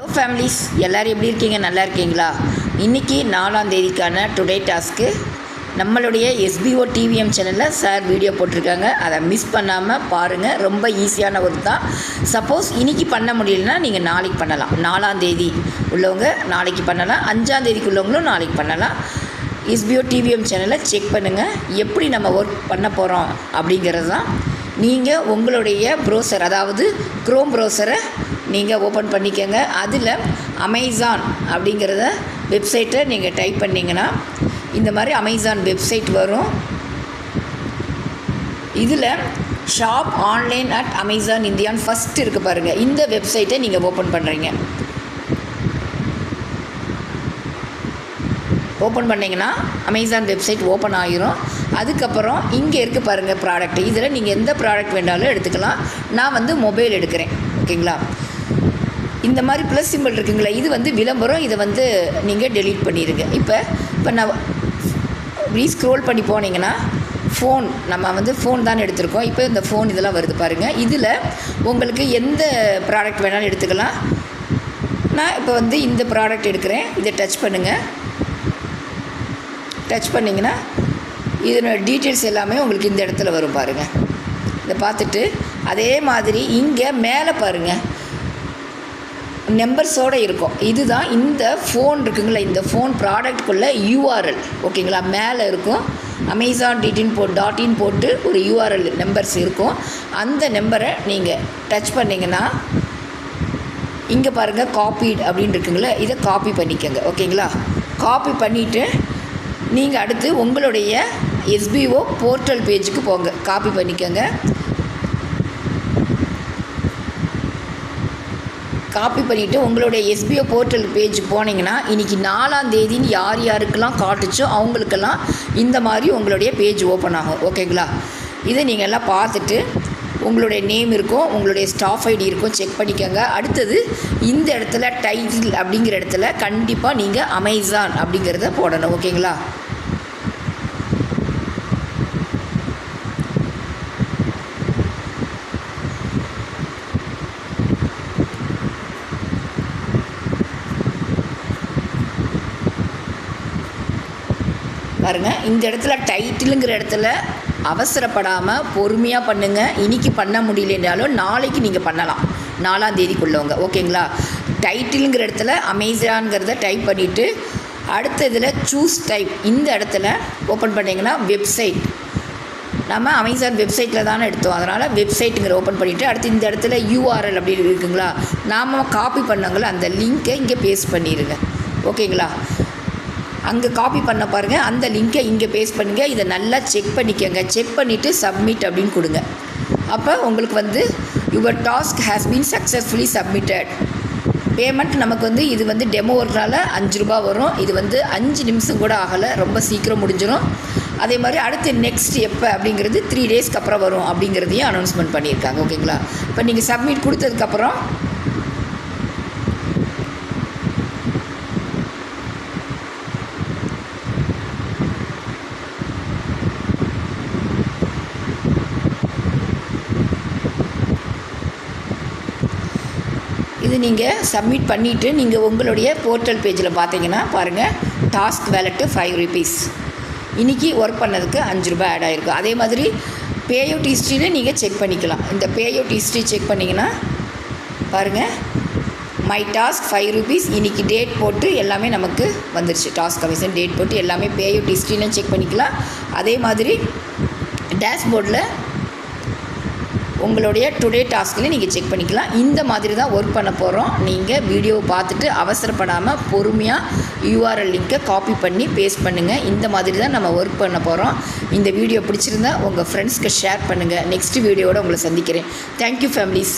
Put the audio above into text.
Hello families எல்லோரும் எப்படி இருக்கீங்க? நல்லா இருக்கீங்களா? இன்றைக்கி நாலாம் தேதிக்கான டுடே டாஸ்க்கு நம்மளுடைய எஸ்பிஓ டிவிஎம் சேனலில் சார் வீடியோ போட்டிருக்காங்க. அதை மிஸ் பண்ணாமல் பாருங்கள் ரொம்ப ஈஸியான ஒர்க் தான். சப்போஸ் இன்றைக்கி பண்ண முடியலன்னா நீங்கள் நாளைக்கு பண்ணலாம். நாலாம் தேதி உள்ளவங்க நாளைக்கு பண்ணலாம். அஞ்சாம் தேதிக்கு உள்ளவங்களும் நாளைக்கு பண்ணலாம். எஸ்பிஓ டிவிஎம் சேனலை செக் பண்ணுங்கள் எப்படி நம்ம ஒர்க் பண்ண போகிறோம் அப்படிங்கிறது தான் நீங்கள் உங்களுடைய ப்ரௌசர் அதாவது க்ரோம் ப்ரௌசரை நீங்கள் ஓப்பன் பண்ணிக்கோங்க. அதில் அமேசான் அப்படிங்கிறத வெப்சைட்டை நீங்கள் டைப் பண்ணிங்கன்னா இந்த மாதிரி அமேசான் வெப்சைட் வரும். இதில் ஷாப் ஆன்லைன் அட் அமேசான் இந்தியான்னு ஃபஸ்ட் இருக்குது பாருங்கள் இந்த வெப்சைட்டை நீங்கள் ஓப்பன் பண்ணுறீங்க ஓப்பன் பண்ணிங்கன்னா அமேசான் வெப்சைட் ஓப்பன் ஆகிரும் அதுக்கப்புறம் இங்கே இருக்குது பாருங்கள் ப்ராடக்ட் இதில் நீங்கள் எந்த ப்ராடக்ட் வேண்டாலும் எடுத்துக்கலாம். நான் வந்து மொபைல் எடுக்கிறேன். ஓகேங்களா? இந்த மாதிரி ப்ளஸ் சிம்பிள் இருக்குங்களா இது வந்து விளம்பரம் இதை வந்து நீங்கள் டெலீட் பண்ணிடுங்க இப்போ இப்போ நான் ரீஸ்க்ரோல் பண்ணி போனீங்கன்னா ஃபோன் நம்ம வந்து ஃபோன் தான் எடுத்திருக்கோம். இப்போ இந்த ஃபோன் இதெல்லாம் வருது பாருங்கள் இதில் உங்களுக்கு எந்த ப்ராடக்ட் வேணாலும் எடுத்துக்கலாம். நான் இப்போ வந்து இந்த ப்ராடக்ட் எடுக்கிறேன். இதை டச் பண்ணுங்கள் டச் பண்ணிங்கன்னா இதனோட டீட்டெயில்ஸ் எல்லாமே உங்களுக்கு இந்த இடத்துல வரும் பாருங்கள் இதை பார்த்துட்டு அதே மாதிரி இங்கே மேலே பாருங்கள் நம்பர்ஸோடு இருக்கும். இதுதான் இந்த ஃபோன் இருக்குங்களா இந்த ஃபோன் ப்ராடக்ட்குள்ளே யூஆர்எல் ஓகேங்களா? மேலே இருக்கும். அமேசான் டிடின் போ டாட் இன் போட்டு ஒரு யூஆர்எல் நம்பர்ஸ் இருக்கும். அந்த நம்பரை நீங்கள் டச் பண்ணிங்கன்னா இங்கே பாருங்கள் காப்பீட் அப்படின்னு இருக்குங்களா இதை காப்பி பண்ணிக்கோங்க. ஓகேங்களா? காப்பி பண்ணிவிட்டு நீங்கள் அடுத்து உங்களுடைய எஸ்பிஓ போர்ட்டல் பேஜுக்கு போங்க. காப்பி பண்ணிக்கோங்க. காப்பி பண்ணிவிட்டு உங்களுடைய எஸ்பிஓ போர்ட்டல் பேஜ் போனீங்கன்னா இன்றைக்கி நாலாம் தேதின்னு யார் யாருக்கெல்லாம் காட்டுச்சோ அவங்களுக்கெல்லாம் இந்த மாதிரி உங்களுடைய பேஜ் ஓப்பன் ஆகும். ஓகேங்களா இதை நீங்கள் எல்லாம் பார்த்துட்டு உங்களுடைய நேம் இருக்கும் உங்களுடைய ஸ்டாஃப் ஐடி இருக்கும் செக் பண்ணிக்கோங்க. அடுத்தது இந்த இடத்துல டைட்டில் அப்படிங்கிற இடத்துல கண்டிப்பாக நீங்கள் அமேசான் அப்படிங்கிறத போடணும். ஓகேங்களா பாருங்கள் இந்த இடத்துல டைட்டிலுங்கிற இடத்துல அவசரப்படாமல் பொறுமையாக பண்ணுங்கள் இன்றைக்கி பண்ண முடியலன்றாலும் நாளைக்கு நீங்கள் பண்ணலாம். நாலாம் தேதிக்குள்ளவங்க ஓகேங்களா? டைட்டிலுங்கிற இடத்துல அமேசான்ங்கிறத டைப் பண்ணிவிட்டு அடுத்த இதில் சூஸ் டைப் இந்த இடத்துல ஓப்பன் பண்ணிங்கன்னா வெப்சைட் நம்ம அமேசான் வெப்சைட்டில் தானே எடுத்தோம். அதனால் வெப்சைட்டுங்கிற ஓப்பன் பண்ணிவிட்டு அடுத்து இந்த இடத்துல யூஆர்எல் அப்படின்னு இருக்குங்களா? நாம் காப்பி பண்ணவங்கள அந்த லிங்க்கை இங்கே பேஸ்ட் பண்ணிடுங்க ஓகேங்களா? அங்கே காப்பி பண்ண பாருங்கள் அந்த லிங்க்கை இங்கே பேஸ்ட் பண்ணுங்கள் இதை நல்லா செக் பண்ணிக்கோங்க. செக் பண்ணிவிட்டு சப்மிட் அப்படின்னு கொடுங்க. அப்போ உங்களுக்கு வந்து your task has been successfully submitted payment நமக்கு வந்து இது வந்து டெமோ ஒர்க்னால அஞ்சு ரூபா வரும். இது வந்து அஞ்சு நிமிஷம் கூட ஆகலை. ரொம்ப சீக்கிரம் முடிஞ்சிடும் அதே மாதிரி அடுத்து நெக்ஸ்ட் எப்போ அப்படிங்கிறது த்ரீ டேஸ்க்கு அப்புறம் வரும் அப்படிங்கிறதையும் அனௌன்ஸ்மெண்ட் பண்ணியிருக்காங்க. ஓகேங்களா இப்போ நீங்கள் சப்மிட் கொடுத்ததுக்கப்புறம் இது நீங்கள் சப்மிட் பண்ணிவிட்டு நீங்கள் உங்களுடைய போர்ட்டல் பேஜில் பார்த்தீங்கன்னா பாருங்கள் டாஸ்க் வேலெட்டு ஃபைவ் ருபீஸ் இன்றைக்கி ஒர்க் பண்ணதுக்கு அஞ்சு ரூபாய் ஆட் ஆகிருக்கும் அதே மாதிரி பேஅவுட் ஹிஸ்ட்ரியில் நீங்கள் செக் பண்ணிக்கலாம். இந்த பேஅவுட் ஹிஸ்ட்ரி செக் பண்ணிங்கன்னா பாருங்கள் மை டாஸ்க் ஃபைவ் ருபீஸ் இன்றைக்கி டேட் போட்டு எல்லாமே நமக்கு வந்துருச்சு. டாஸ்க் கமிஷன் டேட் போட்டு எல்லாமே பேஅவுட் ஹிஸ்ட்ரிலையும் செக் பண்ணிக்கலாம். அதே மாதிரி டேஷ்போர்டில் உங்களுடைய டுடே டாஸ்கில் நீங்கள் செக் பண்ணிக்கலாம். இந்த மாதிரி தான் ஒர்க் பண்ண போகிறோம் நீங்கள் வீடியோவை பார்த்துட்டு அவசரப்படாமல் பொறுமையாக யூஆர்எல் லிங்க்கை காப்பி பண்ணி பேஸ்ட் பண்ணுங்கள் இந்த மாதிரி தான் நம்ம ஒர்க் பண்ண போகிறோம் இந்த வீடியோ பிடிச்சிருந்தா உங்கள் ஃப்ரெண்ட்ஸ்க்கு ஷேர் பண்ணுங்கள் நெக்ஸ்ட் வீடியோவோட உங்களை சந்திக்கிறேன். Thank you families